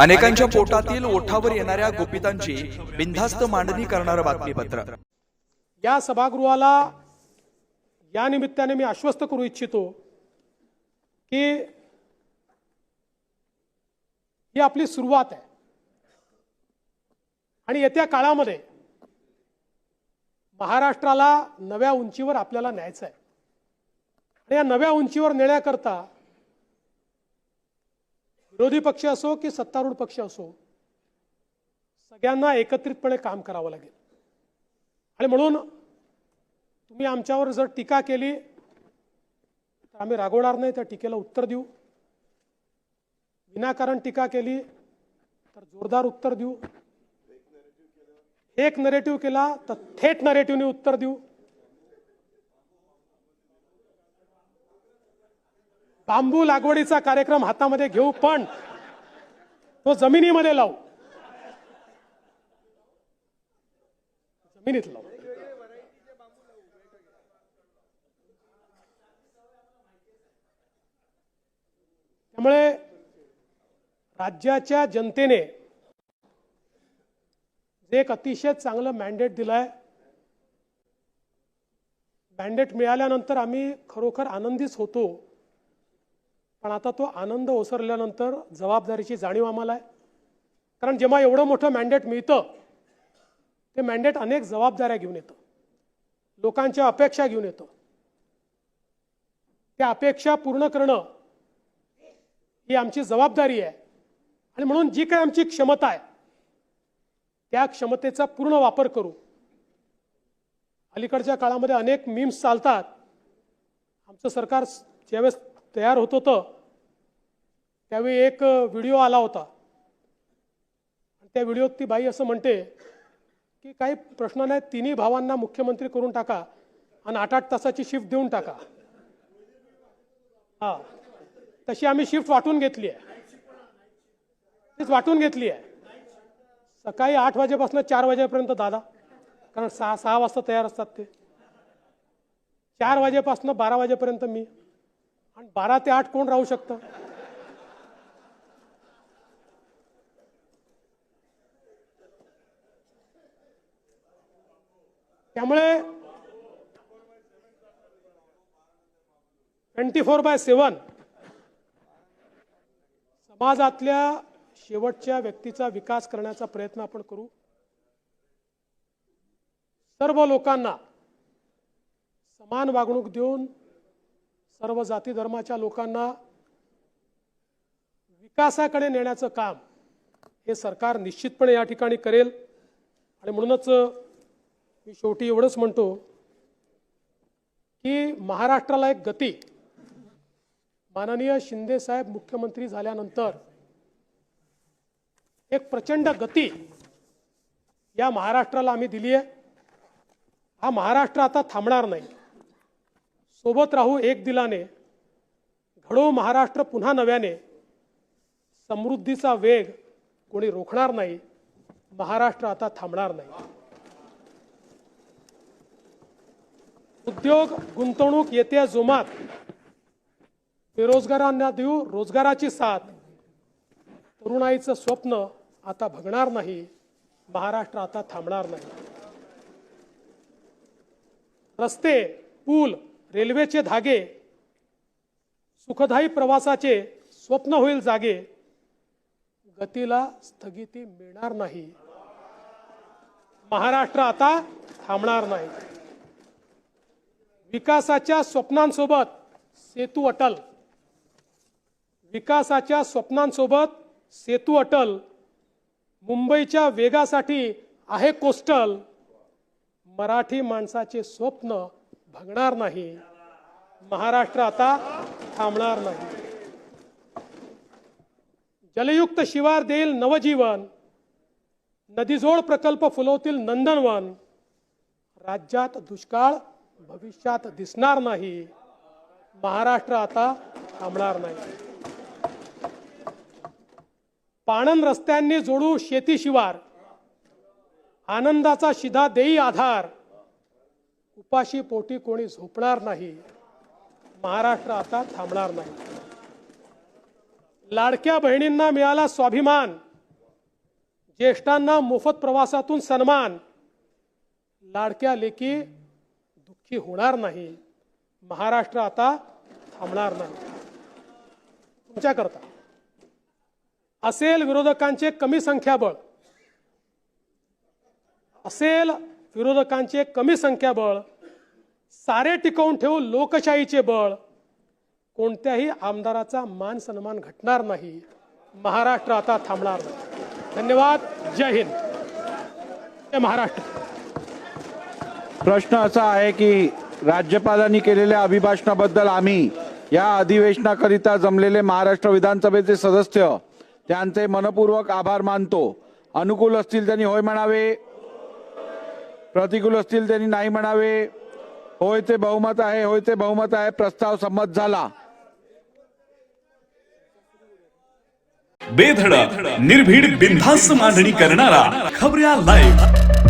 अनेकांच्या पोटातील ओठावर येणाऱ्या गुपितांची बिनधास्त मांडणी करणारं बातमीपत्र. या सभागृहाला या निमित्ताने मी आश्वस्त करू इच्छितो की ही आपली सुरुवात आहे. आणि येत्या काळामध्ये महाराष्ट्राला नव्या उंचीवर आपल्याला न्यायचं आहे. आणि या नव्या उंचीवर नेण्याकरता विरोधी पक्ष असो की सत्तारूढ पक्ष असो सगळ्यांना एकत्रितपणे काम करावं लागेल. आणि म्हणून तुम्ही आमच्यावर जर टीका केली तर आम्ही रागवणार नाही त्या टीकेला उत्तर देऊ. विनाकारण टीका केली तर जोरदार उत्तर देऊ. एक नरेटिव्ह केला तर थेट नरेटिव्हने उत्तर देऊ. बांबू लागवडीचा कार्यक्रम हातामध्ये घेऊ पण तो जमिनीमध्ये लावू. जमिनीत लावू. त्यामुळे राज्याच्या जनतेने जे एक अतिशय चांगलं मॅन्डेट दिलंय मॅन्डेट मिळाल्यानंतर आम्ही खरोखर आनंदीच होतो. पण आता तो आनंद ओसरल्यानंतर जबाबदारीची जाणीव आम्हाला आहे. कारण जेव्हा एवढं मोठं मॅन्डेट मिळतं ते मॅन्डेट अनेक जबाबदाऱ्या घेऊन येतं. लोकांच्या अपेक्षा घेऊन येतं. त्या अपेक्षा पूर्ण करणं ही आमची जबाबदारी आहे. आणि म्हणून जी काही आमची क्षमता आहे त्या क्षमतेचा पूर्ण वापर करू अलीकडच्या काळामध्ये अनेक मीम्स चालतात. आमचं सरकार ज्यावेळेस तयार होत होतं. त्यावेळी एक व्हिडिओ आला होता. त्या व्हिडिओत ती बाई असं म्हणते की काही प्रश्न नाही तिन्ही भावांना मुख्यमंत्री करून टाका आणि आठ आठ तासाची शिफ्ट देऊन टाका. हा. तशी आम्ही शिफ्ट वाटून घेतली आहे. तीच वाटून घेतली आहे. सकाळी आठ वाजेपासून चार वाजेपर्यंत दादा. कारण सहा सहा वाजता तयार असतात ते. चार वाजेपासून बारा वाजेपर्यंत मी. आणि बारा ते आठ कोण राहू शकतं? त्यामुळे ट्वेंटी फोर बाय सेवन समाजातल्या शेवटच्या व्यक्तीचा विकास करण्याचा प्रयत्न आपण करू. सर्व लोकांना समान वागणूक देऊन सर्व जाती धर्माच्या लोकांना विकासाकडे नेण्याचं काम हे सरकार निश्चितपणे या ठिकाणी करेल. आणि म्हणूनच मी शेवटी एवढंच म्हणतो की महाराष्ट्राला एक गती. माननीय शिंदेसाहेब मुख्यमंत्री झाल्यानंतर एक प्रचंड गती या महाराष्ट्राला आम्ही दिली आहे हा महाराष्ट्र आता थांबणार नाही. सोबत राहू एक दिलाने घडो महाराष्ट्र पुन्हा नव्याने. समृद्धीचा वेग कोणी रोखणार नाही महाराष्ट्र आता थांबणार नाही. उद्योग गुंतवणूक येत्या जोमात बेरोजगारांना देऊ रोजगाराची साथ. तरुणाईचं स्वप्न आता भगणार नाही महाराष्ट्र आता थांबणार नाही. रस्ते पूल रेल्वेचे धागे सुखदायी प्रवासाचे स्वप्न होईल जागे गतीला स्थगिती मिळणार नाही. महाराष्ट्र आता थांबणार नाही. विकासाच्या स्वप्नांसोबत सेतू अटल. विकासाच्या स्वप्नांसोबत सेतू अटल. मुंबईच्या वेगासाठी आहे कोस्टल. मराठी माणसाचे स्वप्न भगणार नाही. महाराष्ट्र आता थांबणार नाही. जलयुक्त शिवार देईल नवजीवन. नदीजोड प्रकल्प फुलवतील नंदनवन. राज्यात दुष्काळ भविष्यात दिसणार नाही. महाराष्ट्र आता थांबणार नाही. पाणन रस्त्यांनी जोडू शेती शिवार. आनंदाचा शिधा देई आधार. उपाशी पोटी कोणी झोपणार नाही महाराष्ट्र आता थांबणार नाही. लाडक्या बहिणींना मिळाला स्वाभिमान ज्येष्ठांना मोफत प्रवासातून सन्मान. लाडक्या लेकी दुःखी होणार नाही महाराष्ट्र आता थांबणार नाही. तुमच्याकरता असेल विरोधकांचे कमी संख्याबळ असेल विरोधकांचे कमी संख्याबळ सारे टिकवून ठेवू लोकशाहीचे बळ. कोणत्याही आमदाराचा मान सन्मान घटणार नाही. महाराष्ट्र आता थांबणार नाही. धन्यवाद. जय हिंद. जय महाराष्ट्र. प्रश्न असा आहे की राज्यपालांनी केलेल्या अभिभाषणाबद्दल आम्ही या अधिवेशनाकरिता जमलेले महाराष्ट्र विधानसभेचे सदस्य त्यांचे मनपूर्वक आभार मानतो. अनुकूल असतील त्यांनी होय म्हणावे. प्रतिकूल असतील त्यांनी नाही म्हणावे. होय ते बहुमत आहे होय ते बहुमत आहे. प्रस्ताव संमत झाला. बेधडक निर्भीड बिनधास्त मांडणी करणारा खबऱ्या लाईव्ह